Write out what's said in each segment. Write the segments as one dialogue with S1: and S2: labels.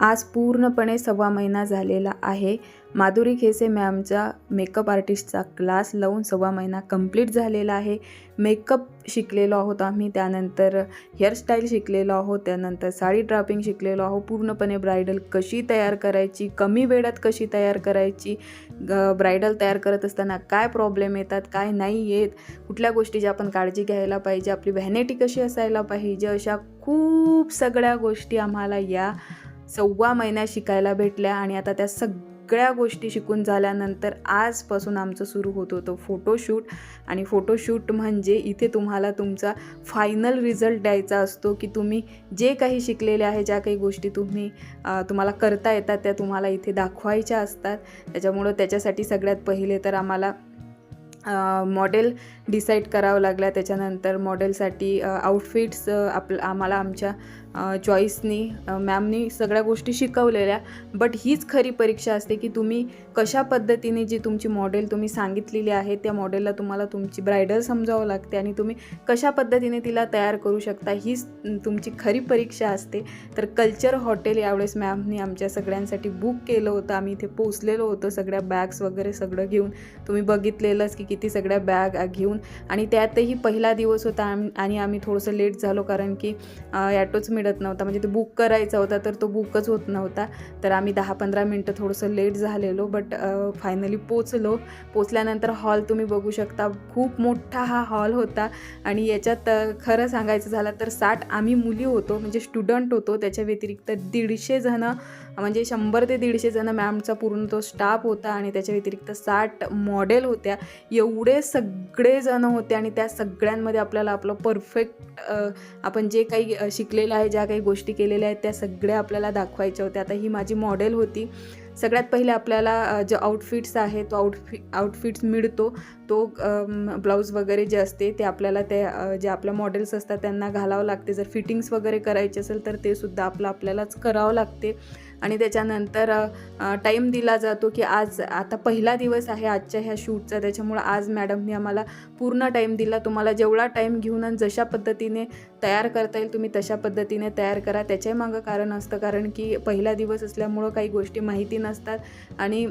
S1: आज पूर्णपणे सव्वा महिना झालेला आहे. माधुरी खेसे मॅमचा मेकअप आर्टिस्टचा क्लास लावून सव्वा महिना कंप्लीट झालेला आहे. मेकअप शिकलेलो आहोत आम्ही त्यानंतर हेअरस्टाईल शिकलेलो आहोत त्यानंतर साडी ड्रापिंग शिकलेलो आहोत. पूर्णपणे ब्रायडल कशी तयार करायची कमी वेळात कशी तयार करायची ग ब्रायडल तयार करत असताना काय प्रॉब्लेम येतात काय नाही येत कुठल्या गोष्टीची आपण काळजी घ्यायला पाहिजे आपली व्हॅनिटी कशी असायला पाहिजे अशा खूप सगळ्या गोष्टी आम्हाला या सव्वा महिन्या शिकायला भेटल्या आणि आता त्या सगळ्या गोष्टी शिकून झाल्यानंतर आजपासून आमचं सुरू होत होतं फोटोशूट. आणि फोटोशूट म्हणजे इथे तुम्हाला तुमचा फायनल रिझल्ट द्यायचा असतो की तुम्ही जे काही शिकलेले आहे ज्या काही गोष्टी तुम्ही तुम्हाला करता येतात त्या तुम्हाला इथे दाखवायच्या असतात. त्याच्यामुळं त्याच्यासाठी सगळ्यात पहिले तर आम्हाला मॉडेल डिसाईड करावं लागला त्याच्यानंतर मॉडेलसाठी आउटफिट्स आप आम्हाला आमच्या चॉईसनी मॅमनी सगळ्या गोष्टी शिकवलेल्या. बट हीच खरी परीक्षा असते की तुम्ही कशा पद्धतीने जी तुमची मॉडेल तुम्ही सांगितलेली आहे त्या मॉडेलला तुम्हाला तुमची ब्रायडल समजावं लागते आणि तुम्ही कशा पद्धतीने तिला तयार करू शकता हीच तुमची खरी परीक्षा असते. तर कल्चर हॉटेल यावेळेस मॅमनी आमच्या सगळ्यांसाठी बुक केलं होतं. आम्ही इथे पोचलेलो होतो सगळ्या बॅग्स वगैरे सगळं घेऊन. तुम्ही बघितलेलंच की किती सगळ्या बॅग घेऊन. आणि त्यातही पहिला दिवस होता आणि आम्ही थोडंसं लेट झालो कारण की ॲटोच मिळत नव्हता. म्हणजे ते बुक करायचा होता तर तो बुकच होत नव्हता. तर आम्ही दहा पंधरा मिनटं थोडंसं लेट झालेलो बट फायनली पोचलो. पोचल्यानंतर हॉल तुम्ही बघू शकता खूप मोठा हा हॉल होता. आणि याच्यात खरं सांगायचं झालं तर साठ आम्ही मुली होतो म्हणजे स्टुडंट होतो. त्याच्या व्यतिरिक्त दीडशे जणं म्हणजे शंभर ते दीडशे जणं मॅमचा पूर्ण तो स्टाफ होता आणि त्याच्या व्यतिरिक्त साठ मॉडेल होत्या. एवढे सगळेजण होते आणि त्या सगळ्यांमध्ये आपल्याला आपलं परफेक्ट आपण जे काही शिकलेलं आहे ज्या काही गोष्टी केलेल्या आहेत त्या सगळ्या आपल्याला दाखवायच्या होत्या. आता ही माझी मॉडेल होती. सगळ्यात पहिले आपल्याला जो आउटफिट्स आहे तो आउटफि आउटफिट्स मिळतो. तो ब्लाऊज वगैरे जे असते ते आपल्याला ते जे आपल्या मॉडेल्स असतात त्यांना घालावं लागते. जर फिटिंग्स वगैरे करायचे असेल तर ते सुद्धा आपलं आपल्यालाच करावं लागते. आणि त्याच्यानंतर टाईम दिला जातो की आज आता पहिला दिवस आहे आजच्या ह्या शूटचा. त्याच्यामुळं आज मॅडमनी आम्हाला पूर्ण टाईम दिला. तुम्हाला जेवढा टाईम घेऊन आणि जशा पद्धतीने तयार करता येईल तुम्ही तशा पद्धतीने तयार करा. त्याच्याही मागं कारण असतं. कारण की पहिला दिवस असल्यामुळं काही गोष्टी माहिती नसतात. आणि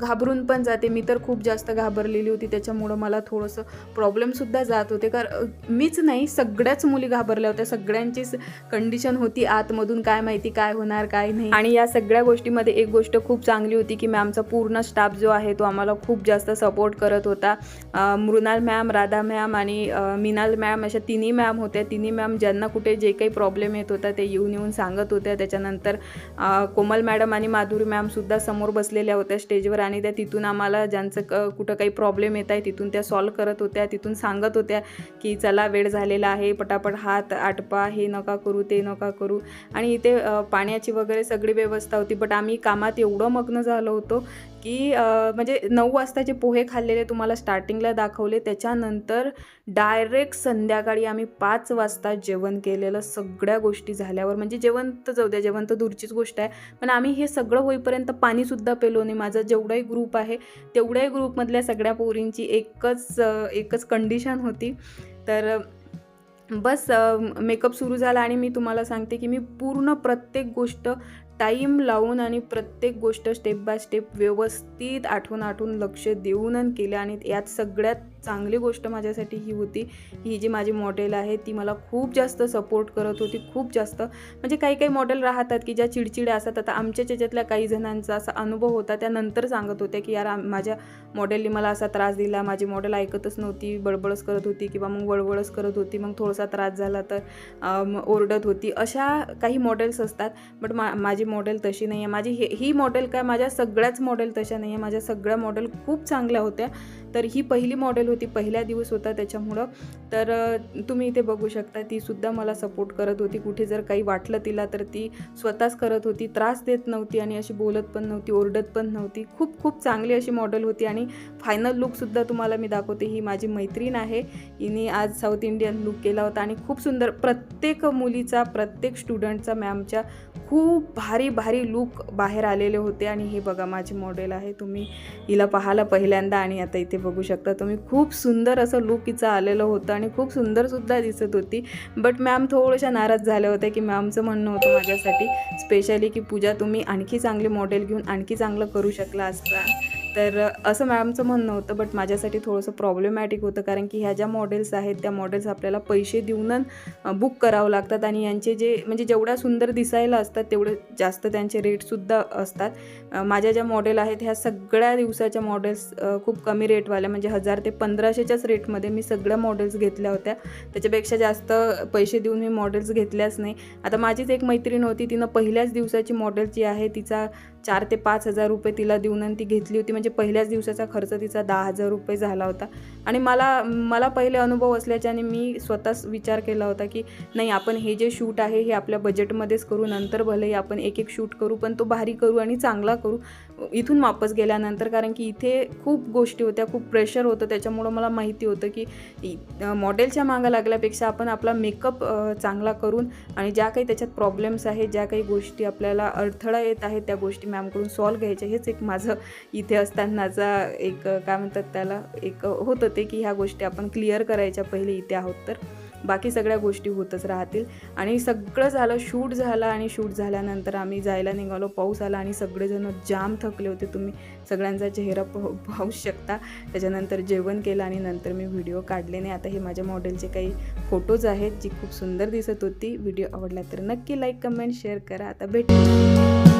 S1: घाबरून पण जाते. मी तर खूप जास्त घाबरलेली होती. त्याच्यामुळं मला थोडंसं प्रॉब्लेमसुद्धा जात होते. कारण मीच नाही सगळ्याच मुली घाबरल्या होत्या. सगळ्यांचीच कंडिशन होती आतमधून काय माहिती काय होणार काय नाही. आणि या सगळ्या गोष्टीमध्ये एक गोष्ट खूप चांगली होती की मॅमचा पूर्ण स्टाफ जो आहे तो आम्हाला खूप जास्त सपोर्ट करत होता. मृणाल मॅम राधा मॅम आणि मिनाल मॅम अशा तिन्ही मॅम होत्या. तिन्ही मॅम ज्यांना कुठे जे काही प्रॉब्लेम येत होता ते येऊन येऊन सांगत होत्या. त्याच्यानंतर कोमल मॅडम आणि माधुरी मॅमसुद्धा समोर बसलेल्या होत्या स्टेजवर आणि त्या तिथून आम्हाला ज्यांचं क कुठं काही प्रॉब्लेम येत आहे तिथून त्या सॉल्व करत होत्या. तिथून सांगत होत्या की चला वेळ झालेला आहे पटापट हात आटपा हे नका करू ते नका करू. आणि इथे पाण्याची वगैरे सगळी व्यवस्था होती. बट आम्ही कामात एवढं मग्न झालो होतो की म्हणजे नऊ वाजताचे पोहे खाल्लेले तुम्हाला स्टार्टिंगला दाखवले. त्याच्यानंतर डायरेक्ट संध्याकाळी आम्ही पाच वाजता जेवण केलेलं. सगळ्या गोष्टी झाल्यावर म्हणजे जेवण तर जाऊ द्या जेवण तर दूरचीच गोष्ट आहे. पण आम्ही हे सगळं होईपर्यंत पाणीसुद्धा पेलो नाही. माझा जेवढाही ग्रुप आहे तेवढ्याही ग्रुपमधल्या सगळ्या पोरींची एकच एकच कंडिशन होती. तर बस मेकअप सुरू झाला आणि मी तुम्हाला सांगते की मी पूर्ण प्रत्येक गोष्ट टाईम लावून आणि प्रत्येक गोष्ट स्टेप बाय स्टेप व्यवस्थित आठवून आठवून लक्ष देऊन आणि केलं. आणि यात सगळ्यात चांगली गोष्ट माझ्यासाठी ही होती. ही जी माझी मॉडेल आहे ती मला खूप जास्त सपोर्ट करत होती. खूप जास्त. म्हणजे काही काही मॉडेल राहतात की ज्या चिडचिड्या असतात. आता आमच्या त्याच्यातल्या काही जणांचा असा अनुभव होता. त्यानंतर सांगत होत्या की यार आम- माझ्या मॉडेलनी मला असा त्रास दिला. माझी मॉडेल ऐकतच नव्हती. बडबडच करत होती किंवा मग वळवळच करत होती. मग थोडासा त्रास झाला तर ओरडत होती. अशा काही मॉडेल्स असतात. बट मा माझी मॉडेल तशी नाही आहे माझी हे ही मॉडेल काय माझ्या सगळ्याच मॉडेल तशा नाही आहे माझ्या सगळ्या मॉडेल खूप चांगल्या होत्या. तर ही पहिली मॉडेल होती. पहिला दिवस होता त्याच्यामुळं. तर तुम्ही इथे बघू शकता ती सुद्धा मला सपोर्ट करत होती. कुठे जर काही वाटलं तिला तर ती स्वतःच करत होती. त्रास देत नव्हती आणि अशी बोलत पण नव्हती ओरडत पण नव्हती. खूप खूप चांगली अशी मॉडेल होती आणि फायनल लुकसुद्धा तुम्हाला मी दाखवते. ही माझी मैत्रीण आहे. हिने आज साऊथ इंडियन लुक केला होता आणि खूप सुंदर प्रत्येक मुलीचा प्रत्येक स्टुडंटचा मॅमच्या खूप भा भारी भारी लुक बाहेर आलेले होते आणि हे बघा माझी मॉडेल आहे. तुम्ही हिला पाहायला पहिल्यांदा आणि आता इथे बघू शकता. तुम्ही खूप सुंदर असं लुक हिचं आलेलं होतं आणि खूप सुंदरसुद्धा दिसत होती. बट मॅम थोड्याशा नाराज झाल्या होत्या की मॅमचं म्हणणं होतं माझ्यासाठी स्पेशली की पूजा तुम्ही आणखी चांगली मॉडेल घेऊन आणखी चांगलं करू शकला असता. तर असं मॅमचं म्हणणं होतं बट माझ्यासाठी थोडंसं प्रॉब्लेमॅटिक होतं कारण की ह्या ज्या मॉडेल्स आहेत त्या मॉडेल्स आपल्याला पैसे देऊनच बुक करावं लागतात आणि यांचे जे म्हणजे जेवढ्या सुंदर दिसायला असतात तेवढे जास्त त्यांचे रेटसुद्धा असतात. माझ्या ज्या मॉडेल आहेत ह्या सगळ्या दिवसाच्या मॉडेल्स खूप कमी रेटवाल्या म्हणजे हजार ते पंधराशेच्याच रेटमध्ये मी सगळ्या मॉडेल्स घेतल्या होत्या. त्याच्यापेक्षा जास्त पैसे देऊन मी मॉडेल्स घेतल्याच नाही. आता माझीच एक मैत्रीण होती तिनं पहिल्याच दिवसाची मॉडेल जी आहे तिचा चार ते पाच हजार रुपये तिला देऊन आणि ती घेतली होती. म्हणजे पहिल्याच दिवसाचा खर्च तिचा दहा हजार रुपये झाला होता. आणि मला मला पहिले अनुभव असल्याच्याने मी स्वतःच विचार केला होता की नाही आपण हे जे शूट आहे हे आपल्या बजेटमध्येच करू. नंतर भलेही आपण एक एक शूट करू पण तो भारी करू आणि चांगला करू. इथून वापस गेल्यानंतर कारण की इथे खूप गोष्टी होत्या खूप प्रेशर होतं. त्याच्यामुळं मला माहिती होतं की मॉडेलच्या मागं लागल्यापेक्षा आपण आपला मेकअप चांगला करून आणि ज्या काही त्याच्यात प्रॉब्लेम्स आहेत ज्या काही गोष्टी आपल्याला अडथळा येत आहेत त्या गोष्टी मॅमकडून सॉल्व घ्यायचे हेच एक माझं इथे असतानाचा एक काय म्हणतात त्याला एक होतं ते की ह्या गोष्टी आपण क्लिअर करायच्या पहिले इथे आहोत तर. बाकी सगळ्या गोष्टी होतच राहतील. आणि सगळं झालं शूट झालं आणि शूट झाल्यानंतर आम्ही जायला निघालो पाऊस आला आणि सगळेजण जाम थकले होते तुम्ही. सगळ्यांचा चेहरा पाहू पाहू शकता. त्याच्यानंतर जेवण केलं आणि नंतर मी व्हिडिओ काढले नाही. आता हे माझ्या मॉडेलचे काही फोटोज आहेत जी खूप सुंदर दिसत होती. व्हिडिओ आवडला तर नक्की लाईक कमेंट शेअर करा. आता भेटू.